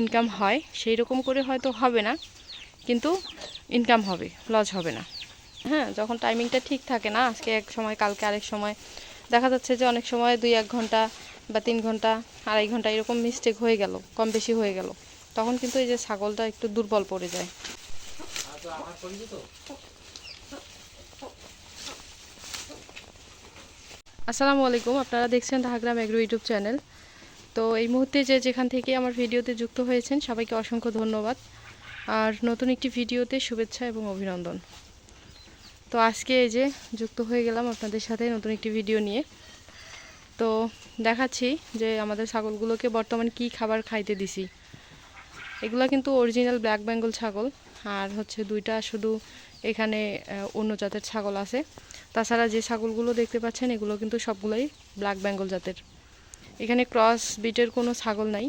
Income হয় সেই রকম করে হয়তো হবে না, কিন্তু ইনকাম হবে লস হবে না। হ্যাঁ যখন টাইমিংটা ঠিক থাকে না, আজকে এক সময়, কালকে আরেক সময়, দেখা যাচ্ছে যে অনেক সময় দুই এক ঘণ্টা বা তিন ঘণ্টা, আড়াই ঘণ্টা এরকম মিস্টেক হয়ে গেল, কম বেশি হয়ে গেল, তখন কিন্তু এই যে ছাগলটা একটু দুর্বল পড়ে যায়। আসসালামু আলাইকুম, আপনারা দেখছেন ঢাকগ্রাম এগ্রো ইউটিউব চ্যানেল তো এই মুহূর্তে যে যেখান থেকে আমার ভিডিওতে যুক্ত হয়েছেন, সবাইকে অসংখ্য ধন্যবাদ। আর নতুন একটি ভিডিওতে শুভেচ্ছা এবং অভিনন্দন। তো আজকে এই যে যুক্ত হয়ে গেলাম আপনাদের সাথে নতুন একটি ভিডিও নিয়ে। তো দেখাচ্ছি যে আমাদের ছাগলগুলোকে বর্তমান কি খাবার খাইতে দিছি। এগুলো কিন্তু অরিজিনাল ব্ল্যাক বেঙ্গল ছাগল, আর হচ্ছে দুইটা শুধু এখানে অন্য জাতের ছাগল আছে। তাছাড়া যে ছাগলগুলো দেখতে পাচ্ছেন, এগুলো কিন্তু সবগুলোই ব্ল্যাক বেঙ্গল জাতের। এখানে ক্রস বিটের কোনো ছাগল নাই।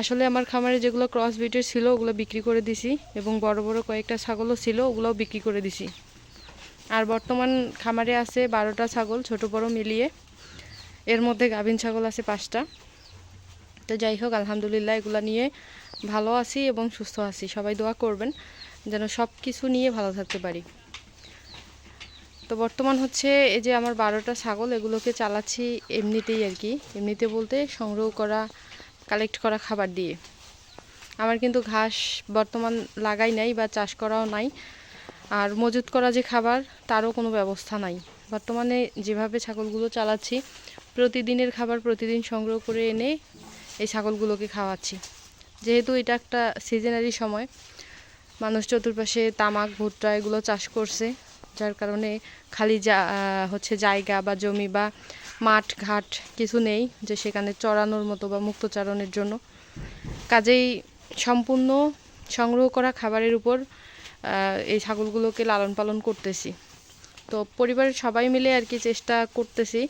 আসলে আমার খামারে যেগুলো ক্রস বিটের ছিল, ওগুলো বিক্রি করে দিছি এবং বড় বড় কয়েকটা ছাগলও ছিল, ওগুলোও বিক্রি করে দিছি। আর বর্তমান খামারে আছে বারোটা ছাগল, ছোট বড় মিলিয়ে। এর মধ্যে গাভিন ছাগল আছে পাঁচটা। তো যাই হোক, আলহামদুলিল্লাহ এগুলো নিয়ে ভালো আছি এবং সুস্থ আছি। সবাই দোয়া করবেন, যেন সব কিছু নিয়ে ভালো থাকতে পারি। তো বর্তমান হচ্ছে এই যে আমার বারোটা ছাগল, এগুলোকে চালাচ্ছি এমনিতেই আর কি। এমনিতে বলতে সংগ্রহ করা কালেক্ট করা খাবার দিয়ে। আমার কিন্তু ঘাস বর্তমান লাগাই নাই বা চাষ করাও নাই। আর মজুত করা যে খাবার, তারও কোনো ব্যবস্থা নাই। বর্তমানে যেভাবে ছাগলগুলো চালাচ্ছি, প্রতিদিনের খাবার প্রতিদিন সংগ্রহ করে এনে এই ছাগলগুলোকে খাওয়াচ্ছি। যেহেতু এটা একটা সিজনারি সময়, মানুষ চতুর্পাশে তামাক, ভুট্টা এগুলো চাষ করছে। যার কারণে খালি যা হচ্ছে জায়গা বা জমি বা মাঠ, ঘাট কিছু নেই যে সেখানে চড়ানোর মতো বা মুক্তচারণের জন্য। কাজেই সম্পূর্ণ সংগ্রহ করা খাবারের উপর এই ছাগলগুলোকে লালন পালন করতেছি। তো পরিবারের সবাই মিলে আর কি চেষ্টা করতেছি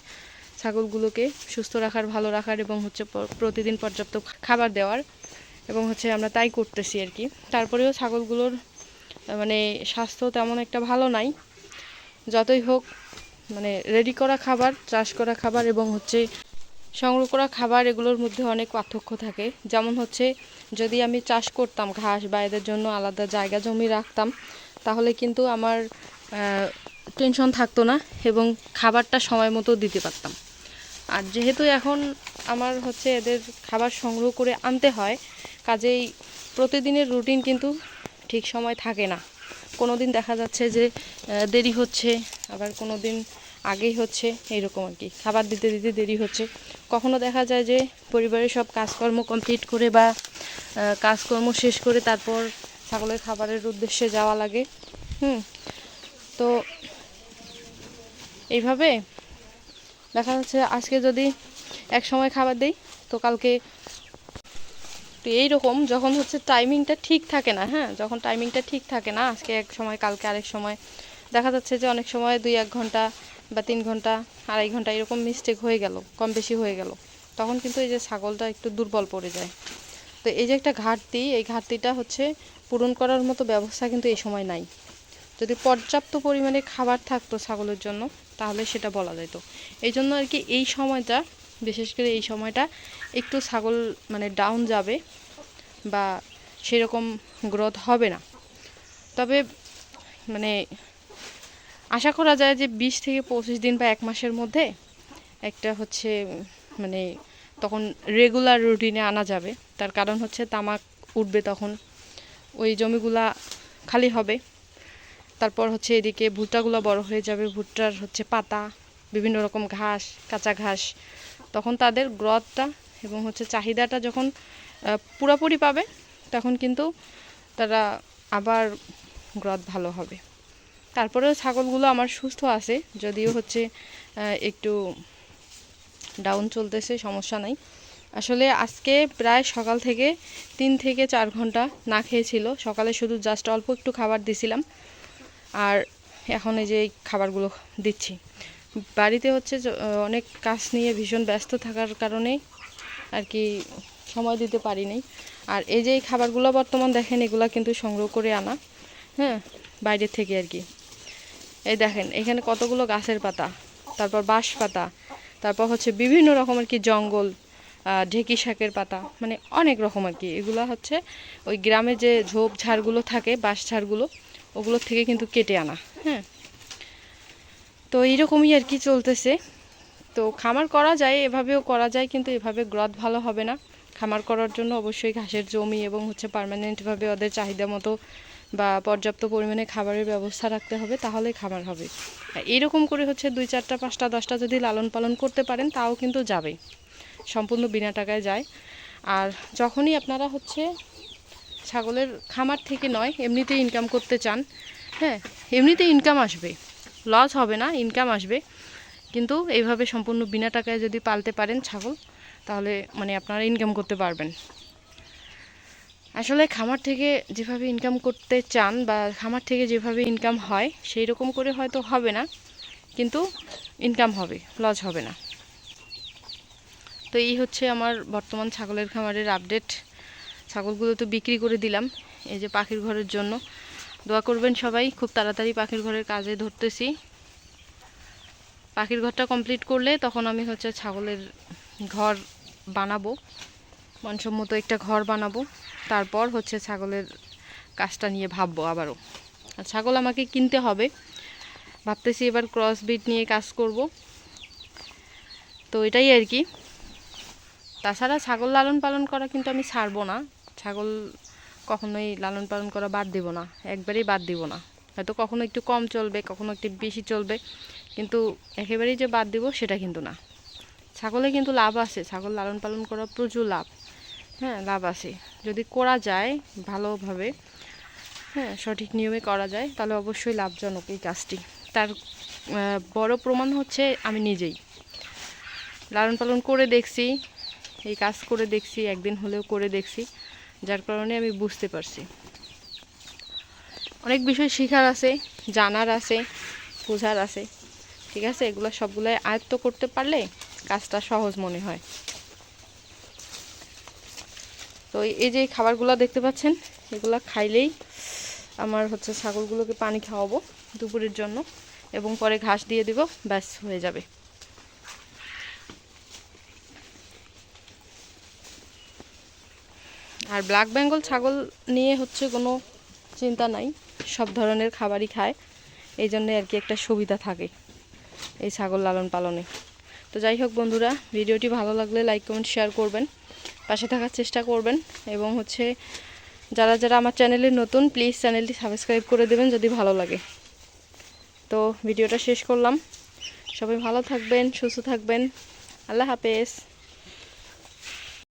ছাগলগুলোকে সুস্থ রাখার, ভালো রাখার এবং হচ্ছে প্রতিদিন পর্যাপ্ত খাবার দেওয়ার এবং হচ্ছে আমরা তাই করতেছি আর কি। তারপরেও ছাগলগুলোর মানে স্বাস্থ্য তেমন একটা ভালো নাই। যতই হোক মানে রেডি করা খাবার চাষ করা খাবার এবং হচ্ছে সংগ্রহ করা খাবার এগুলোর মধ্যে অনেক পার্থক্য থাকে। যেমন হচ্ছে, যদি আমি চাষ করতাম ঘাস বা এদের জন্য আলাদা জায়গা জমি রাখতাম, তাহলে কিন্তু আমার টেনশন থাকতো না এবং খাবারটা সময় মতো দিতে পারতাম। আর যেহেতু এখন আমার হচ্ছে এদের খাবার সংগ্রহ করে আনতে হয়, কাজেই প্রতিদিনের রুটিন কিন্তু ঠিক সময় থাকে না। কোনো দিন দেখা যাচ্ছে যে দেরি হচ্ছে, আবার কোনো দিন আগেই হচ্ছে, এইরকম আর কি। খাবার দিতে দিতে দেরি হচ্ছে। কখনো দেখা যায় যে, পরিবারের সব কাজকর্ম কমপ্লিট করে বা কাজকর্ম শেষ করে তারপর ছাগলের খাবারের উদ্দেশ্যে যাওয়া লাগে। হুম, তো এইভাবে দেখা যাচ্ছে আজকে যদি এক সময় খাবার দেই, তো কালকে তো এইরকম যখন হচ্ছে টাইমিংটা ঠিক থাকে না হ্যাঁ? যখন টাইমিংটা ঠিক থাকে না, আজকে এক সময়, কালকে আরেক সময়, দেখা যাচ্ছে যে অনেক সময় দুই, এক ঘণ্টা বা তিন ঘণ্টা, আড়াই ঘণ্টা এরকম মিস্টেক হয়ে গেল, কম বেশি হয়ে গেল। তখন কিন্তু এই যে ছাগলটা একটু দুর্বল পড়ে যায়। তো এই যে একটা ঘাটতি, এই ঘাটতিটা হচ্ছে পূরণ করার মতো ব্যবস্থা কিন্তু এই সময় নাই। যদি পর্যাপ্ত পরিমাণে খাবার থাকতো ছাগলের জন্য, তাহলে সেটা বলা যেত এই জন্য আর কি এই সময়টা বিশেষ করে এই সময়টা একটু ছাগল মানে ডাউন যাবে বা সেরকম গ্রোথ হবে না। তবে মানে আশা করা যায় যে বিশ থেকে পঁচিশ দিন বা এক মাসের মধ্যে একটা হচ্ছে মানে তখন রেগুলার রুটিনে আনা যাবে। তার কারণ হচ্ছে তামাক উঠবে তখন, ওই জমিগুলা খালি হবে। তারপর হচ্ছে এদিকে ভুট্টাগুলো বড় হয়ে যাবে, ভুট্টার হচ্ছে পাতা, বিভিন্ন রকম ঘাস, কাঁচা ঘাস তখন তাদের গ্রথটা এবং হচ্ছে চাহিদাটা যখন পুরোপুরি পাবে, তখন কিন্তু তারা আবার গ্রথ ভালো হবে। তারপরেও ছাগলগুলো আমার সুস্থ আছে, যদিও হচ্ছে একটু ডাউন চলতেছে, সমস্যা নাই। আসলে আজকে প্রায় সকাল থেকে তিন থেকে চার ঘণ্টা না খেয়েছিল, সকালে শুধু জাস্ট অল্প একটু খাবার দিছিলাম। আর এখন এই যে খাবারগুলো দিচ্ছি। বাড়িতে হচ্ছে অনেক কাজ নিয়ে ভীষণ ব্যস্ত থাকার কারণে আর কি সময় দিতে পারিনি আর এই যে এই খাবারগুলো বর্তমান দেখেন, এগুলা কিন্তু সংগ্রহ করে আনা হ্যাঁ বাইরে থেকে আর কি। এই দেখেন, এখানে কতগুলো গাছের পাতা, তারপর বাঁশ পাতা, তারপর হচ্ছে বিভিন্ন রকমের কি জঙ্গল ঢেকি শাকের পাতা মানে অনেক রকম আর কি। এগুলো হচ্ছে ওই গ্রামে যে ঝোপ ঝাড়গুলো থাকে, বাঁশ ঝাড়গুলো ওগুলোর থেকে কিন্তু কেটে আনা হ্যাঁ। তো এইরকমই আর কি চলতেছে। তো খামার করা যায়, এভাবেও করা যায়, কিন্তু এভাবে গ্রথ ভালো হবে না। খামার করার জন্য অবশ্যই ঘাসের জমি এবং হচ্ছে পার্মানেন্টভাবে ওদের চাহিদা মতো বা পর্যাপ্ত পরিমাণে খাবারের ব্যবস্থা রাখতে হবে, তাহলে খামার হবে। আর এইরকম করে হচ্ছে দুই চারটা, পাঁচটা, দশটা যদি লালন পালন করতে পারেন, তাও কিন্তু যাবে। সম্পূর্ণ বিনা টাকায় যায়। আর যখনই আপনারা হচ্ছে ছাগলের খামার থেকে নয়, এমনিতেই ইনকাম করতে চান হ্যাঁ এমনিতে ইনকাম আসবে। লস হবে না ইনকাম আসবে। কিন্তু এইভাবে সম্পূর্ণ বিনা টাকায় যদি পালতে পারেন ছাগল, তাহলে মানে আপনারা ইনকাম করতে পারবেন। আসলে খামার থেকে যেভাবে ইনকাম করতে চান বা খামার থেকে যেভাবে ইনকাম হয় সেই রকম করে হয়তো হবে না, কিন্তু ইনকাম হবে লস হবে না। তো এই হচ্ছে আমার বর্তমান ছাগলের খামারের আপডেট ছাগলগুলো তো বিক্রি করে দিলাম, এই যে পাখির ঘরের জন্য। দোয়া করবেন সবাই, খুব তাড়াতাড়ি পাখির ঘরের কাজে ধরতেছি। পাখির ঘরটা কমপ্লিট করলে তখন আমি হচ্ছে ছাগলের ঘর বানাবো। মানসম্মত একটা ঘর বানাবো। তারপর হচ্ছে ছাগলের কাজটা নিয়ে ভাববো আবারও। আর ছাগল আমাকে কিনতে হবে। ভাবতেছি এবার ক্রস বিট নিয়ে কাজ করব। তো এটাই আর কি। তাছাড়া ছাগল লালন পালন করা কিন্তু আমি ছাড়বো না। ছাগল কখনোই লালন পালন করা বাদ দিব না, একবারেই বাদ দিব না। হয়তো কখনো একটু কম চলবে, কখনো একটু বেশি চলবে, কিন্তু একেবারেই যে বাদ দিব সেটা কিন্তু না। ছাগলে কিন্তু লাভ আছে, ছাগল লালন পালন করা প্রচুর লাভ। হ্যাঁ লাভ আছে। যদি করা যায় ভালোভাবে হ্যাঁ সঠিক নিয়মে করা যায়, তাহলে অবশ্যই লাভজনক এই কাজটি। তার বড় প্রমাণ হচ্ছে আমি নিজেই। লালন পালন করে দেখছি, এই কাজ করে দেখছি, একদিন হলেও করে দেখছি। যার কারণে আমি বুঝতে পারছি। অনেক বিষয় শেখার আছে, জানার আছে, বোঝার আছে। ঠিক আছে? এগুলো সবগুলাই আয়ত্ত করতে পারলে কাজটা সহজ মনে হয়। তো এই যে খাবারগুলো দেখতে পাচ্ছেন, এগুলা খাইলেই আমার হচ্ছে ছাগলগুলোকে পানি খাওয়াবো দুপুরের জন্য এবং পরে ঘাস দিয়ে দিব, ব্যাস হয়ে যাবে। আর ব্ল্যাক বেঙ্গল ছাগল নিয়ে হচ্ছে কোনো চিন্তা নাই, সব ধরনের খাবারই খায়। এই জন্যে আর কি একটা সুবিধা থাকে এই ছাগল লালন পালনে। তো যাই হোক বন্ধুরা, ভিডিওটি ভালো লাগলে লাইক কমেন্ট শেয়ার করবেন, পাশে থাকার চেষ্টা করবেন এবং হচ্ছে যারা যারা আমার চ্যানেলে নতুন প্লিজ চ্যানেলটি সাবস্ক্রাইব করে দেবেন যদি ভালো লাগে। তো ভিডিওটা শেষ করলাম। সবাই ভালো থাকবেন, সুস্থ থাকবেন। আল্লাহ হাফেজ।